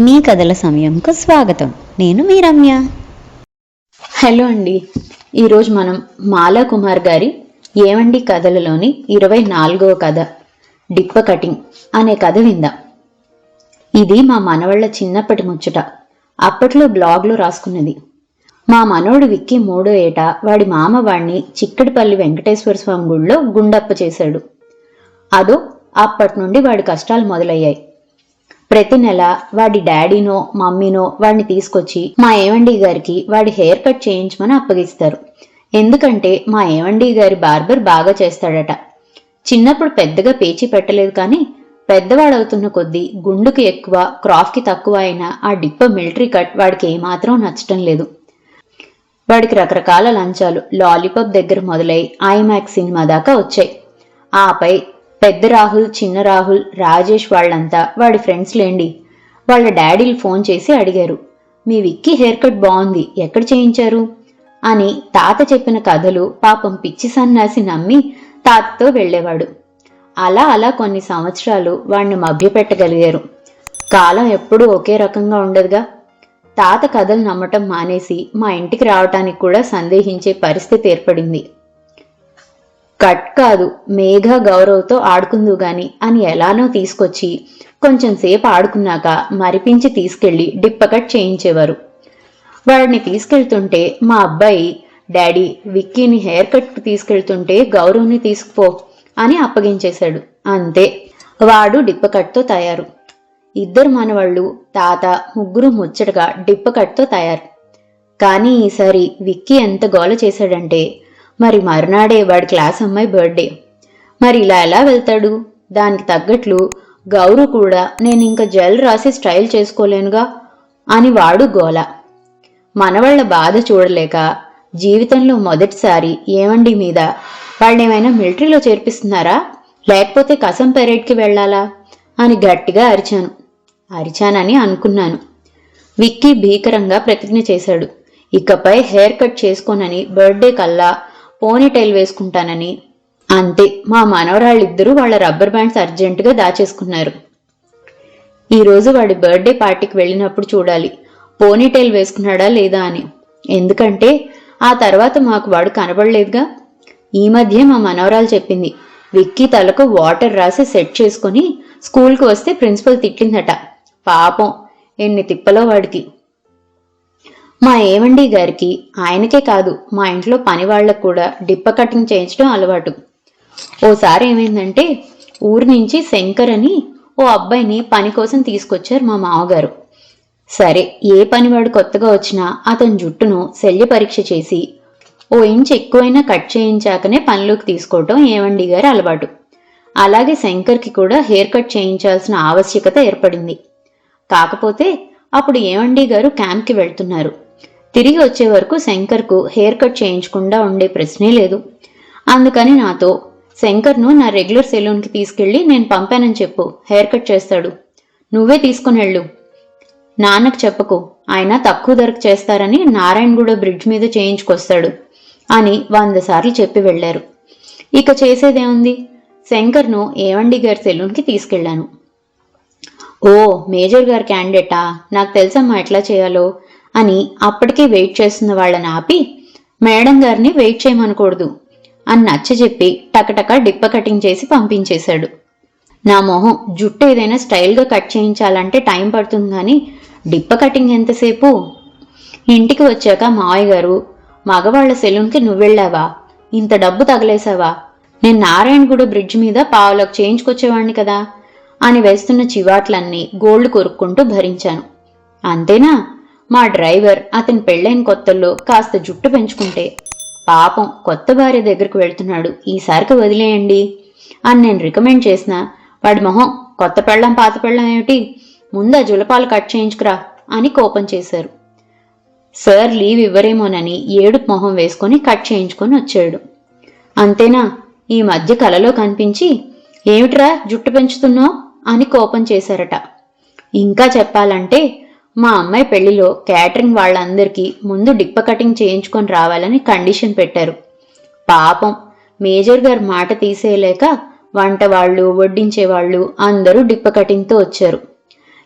మీ కథల సమయంకు స్వాగతం. నేను మీ రమ్య హలో అండి. ఈరోజు మనం మాలా కుమార్ గారి ఏవండి కథలలోని ఇరవై నాలుగవ కథ డిప్ప కటింగ్ అనే కథ విందాం. ఇది మా మనవళ్ళ చిన్నప్పటి ముచ్చట. అప్పట్లో బ్లాగ్లో రాసుకున్నది. మా మనవడు విక్కి మూడో ఏట వాడి మామ వాణ్ణి చిక్కడిపల్లి వెంకటేశ్వర స్వామి గుడిలో గుండప్ప చేశాడు. అదో అప్పటి నుండి వాడి కష్టాలు మొదలయ్యాయి. ప్రతి నెల వాడి డాడీనో మమ్మీనో వాడిని తీసుకొచ్చి మా ఏవండి గారికి వాడి హెయిర్ కట్ చేయించమని అప్పగిస్తారు. ఎందుకంటే మా ఏవండి గారి బార్బర్ బాగా చేస్తాడట. చిన్నప్పుడు పెద్దగా పేచి పెట్టలేదు కానీ పెద్దవాడవుతున్న కొద్దీ గుండుకి ఎక్కువ క్రాఫ్కి తక్కువ అయినా ఆ డిప్ప మిలిటరీ కట్ వాడికి ఏమాత్రం నచ్చటం లేదు. వాడికి రకరకాల లంచాలు లాలీపాప్ దగ్గర మొదలై ఐమాక్స్ సినిమా దాకా వచ్చాయి. ఆపై పెద్ద రాహుల్ చిన్న రాహుల్ రాజేష్ వాళ్ళంతా వాడి ఫ్రెండ్స్ లేండి. వాళ్ళ డాడీలు ఫోన్ చేసి అడిగారు మీ విక్కీ హెయిర్ కట్ బాగుంది ఎక్కడ చేయించారు? అని తాత చెప్పిన కథలు పాపం పిచ్చి సన్నాసి నమ్మి తాతతో వెళ్ళేవాడు. అలా అలా కొన్ని సంవత్సరాలు వాణ్ణి మభ్యపెట్టగలిగారు. కాలం ఎప్పుడూ ఒకే రకంగా ఉండదుగా. తాత కథలు నమ్మటం మానేసి మా ఇంటికి రావటానికి కూడా సందేహించే పరిస్థితి ఏర్పడింది. కట్ కాదు మేఘ గౌరవ్తో ఆడుకుందు గాని అని ఎలానో తీసుకొచ్చి కొంచెం సేపు ఆడుకున్నాక మరిపించి తీసుకెళ్ళి డిప్ప కట్ చేయించేవారు. వాడిని తీసుకెళ్తుంటే మా అబ్బాయి డాడీ విక్కీని హెయిర్ కట్ తీసుకెళ్తుంటే గౌరవ్ని తీసుకుపో అని అప్పగించేశాడు. అంతే వాడు డిప్పకట్తో తయారు. ఇద్దరు మనవాళ్ళు తాత ముగ్గురు ముచ్చటగా డిప్ప కట్తో తయారు. కానీ ఈసారి విక్కీ ఎంత గోల చేశాడంటే మరి మరునాడే వాడి క్లాస్ అమ్మాయి బర్త్డే. మరి ఇలా ఎలా వెళ్తాడు? దానికి తగ్గట్లు గౌరు కూడా నేను ఇంకా జెల్ రాసి స్టైల్ చేసుకోలేనుగా అని వాడు గోల. మనవాళ్ళ బాధ చూడలేక జీవితంలో మొదటిసారి ఏమండి మీద వాళ్ళేమైనా మిలిటరీలో చేర్పిస్తున్నారా? లేకపోతే కసం పెరేడ్కి వెళ్ళాలా? అని గట్టిగా అరిచాను. అరిచానని అనుకున్నాను. విక్కీ భీకరంగా ప్రతిజ్ఞ చేశాడు. ఇకపై హెయిర్ కట్ చేసుకోనని బర్త్డే కల్లా పోనీటైల్ వేసుకుంటానని. అంతే మా మనవరాళ్ళిద్దరూ వాళ్ళ రబ్బర్ బ్యాండ్స్ అర్జెంటుగా దాచేసుకున్నారు. ఈరోజు వాడి బర్త్డే పార్టీకి వెళ్ళినప్పుడు చూడాలి పోనీటైల్ వేసుకున్నాడా లేదా అని. ఎందుకంటే ఆ తర్వాత మాకు వాడు కనబడలేదుగా. ఈ మధ్య మా మనవరాలు చెప్పింది విక్కీ తలకు వాటర్ రాసి సెట్ చేసుకుని స్కూల్కి వస్తే ప్రిన్సిపల్ తిట్టిందట. పాపం ఎన్ని తిప్పలో వాడికి. మా ఏవండి గారికి ఆయనకే కాదు మా ఇంట్లో పని వాళ్ళకు కూడా డిప్ప కటింగ్ చేయించడం అలవాటు. ఓసారి ఏమైందంటే ఊరి నుంచి శంకర్ అని ఓ అబ్బాయిని పని కోసం తీసుకొచ్చారు మా మామగారు. సరే ఏ పనివాడు కొత్తగా వచ్చినా అతని జుట్టును శల్య పరీక్ష చేసి ఓ ఇంచ్ ఎక్కువైనా కట్ చేయించాకనే పనిలోకి తీసుకోవటం ఏవండి గారి అలవాటు. అలాగే శంకర్కి కూడా హెయిర్ కట్ చేయించాల్సిన ఆవశ్యకత ఏర్పడింది. కాకపోతే అప్పుడు ఏవండి గారు క్యాంప్కి వెళ్తున్నారు. తిరిగి వచ్చే వరకు శంకర్కు హెయిర్ కట్ చేయించకుండా ఉండే ప్రశ్నే లేదు. అందుకని నాతో శంకర్ను నా రెగ్యులర్ సెలూన్కి తీసుకెళ్ళి నేను పంపానని చెప్పు హెయిర్ కట్ చేస్తాడు. నువ్వే తీసుకుని వెళ్ళు. నాన్నకు చెప్పకు ఆయన తక్కువ ధరకు చేస్తారని నారాయణగూడ బ్రిడ్జ్ మీద చేయించుకొస్తాడు అని వంద సార్లు చెప్పి వెళ్ళారు. ఇక చేసేదేముంది? శంకర్ను ఏవండి గారి సెలూన్కి తీసుకెళ్ళాను ఓ మేజర్ గారి క్యాండిడేటా? నాకు తెలుసమ్మా ఎట్లా చేయాలో. అని అప్పటికే వెయిట్ చేస్తున్న వాళ్ళని ఆపి మేడం గారిని వెయిట్ చేయమనకూడదు అని నచ్చజెప్పి టకటక డిప్ప కటింగ్ చేసి పంపించేశాడు. నా మొహం జుట్టు ఏదైనా స్టైల్గా కట్ చేయించాలంటే టైం పడుతుంది కానీ డిప్ప కటింగ్ ఎంతసేపు? ఇంటికి వచ్చాక మావయ్య గారు మగవాళ్ళ సెలూన్కి నువ్వెళ్ళావా ఇంత డబ్బు తగలేసావా నేను నారాయణగూడ బ్రిడ్జ్ మీద పావులకు చేయించుకొచ్చేవాడిని కదా అని వేస్తున్న చివాట్లన్నీ గోల్డ్ కొరుక్కుంటూ భరించాను. అంతేనా? మా డ్రైవర్ అతని పెళ్ళైన కొత్తల్లో కాస్త జుట్టు పెంచుకుంటే పాపం కొత్త భార్య దగ్గరకు వెళ్తున్నాడు. ఈసారికి వదిలేయండి. అని నేను రికమెండ్ చేసిన. వాడి మొహం కొత్త పెళ్ళం పాత పెళ్ళం ఏమిటి? ముందా జులపాలు కట్ చేయించుకురా అని కోపం చేశారు. సార్ లీవ్ ఇవ్వరేమోనని ఏడుపు మొహం వేసుకొని కట్ చేయించుకొని వచ్చాడు. అంతేనా? ఈ మధ్య కలలో కనిపించి ఏమిట్రా జుట్టు పెంచుతున్నావు అని కోపం చేశారట. ఇంకా చెప్పాలంటే మా అమ్మాయి పెళ్ళిలో క్యాటరింగ్ వాళ్ళందరికీ ముందు డిప్ప కటింగ్ చేయించుకొని రావాలని కండిషన్ పెట్టారు. పాపం మేజర్ గారు మాట తీసేయలేక వంట వాళ్ళు వడ్డించే వాళ్ళు అందరూ డిప్ప కటింగ్తో వచ్చారు.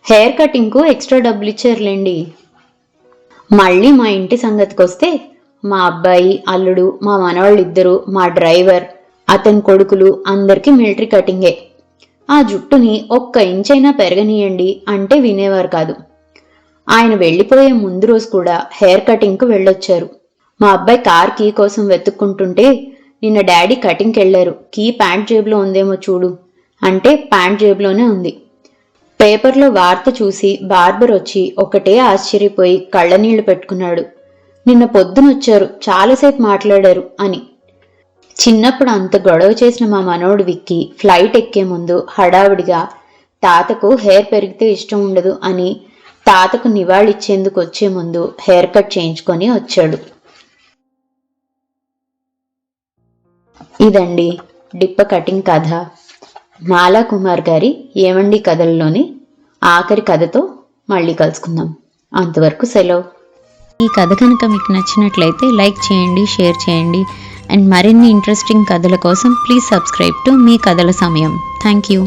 హెయిర్ కటింగ్కు ఎక్స్ట్రా డబ్బులు ఇచ్చారులేండి. మళ్ళీ మా ఇంటి సంగతికి వస్తే మా అబ్బాయి అల్లుడు మా మనవాళ్ళిద్దరూ మా డ్రైవర్ అతని కొడుకులు అందరికీ మిలిటరీ కటింగే. ఆ జుట్టుని ఒక్క ఇంచైనా పెరగనీయండి అంటే వినేవారు కాదు. ఆయన వెళ్ళిపోయే ముందు రోజు కూడా హెయిర్ కటింగ్కు వెళ్ళొచ్చారు. మా అబ్బాయి కార్ కీ కోసం వెతుక్కుంటుంటే నిన్న డాడీ కటింగ్కి వెళ్ళారు. కీ ప్యాంట్ జేబులో ఉందేమో చూడు. అంటే ప్యాంట్ జేబులోనే ఉంది. పేపర్లో వార్త చూసి బార్బర్ వచ్చి ఒకటే ఆశ్చర్యపోయి కళ్ళనీళ్ళు పెట్టుకున్నాడు. నిన్న పొద్దునొచ్చారు చాలాసేపు మాట్లాడారు అని. చిన్నప్పుడు అంత గొడవ చేసిన మా మనోడు విక్కి ఫ్లైట్ ఎక్కే ముందు హడావిడిగా తాతకు హెయిర్ పెరిగితే ఇష్టం ఉండదు అని తాతకు నివాళిచ్చేందుకు వచ్చే ముందు హెయిర్ కట్ చేయించుకొని వచ్చాడు. ఇదండి డిప్ప కటింగ్ కథ. మాలా కుమార్ గారి ఏమండి కథల్లోని ఆఖరి కథతో మళ్ళీ కలుసుకుందాం. అంతవరకు సెలవు. ఈ కథ కనుక మీకు నచ్చినట్లయితే లైక్ చేయండి షేర్ చేయండి అండ్ మరిన్ని ఇంట్రెస్టింగ్ కథల కోసం ప్లీజ్ సబ్స్క్రైబ్ టు మీ కథల సమయం. Thank you.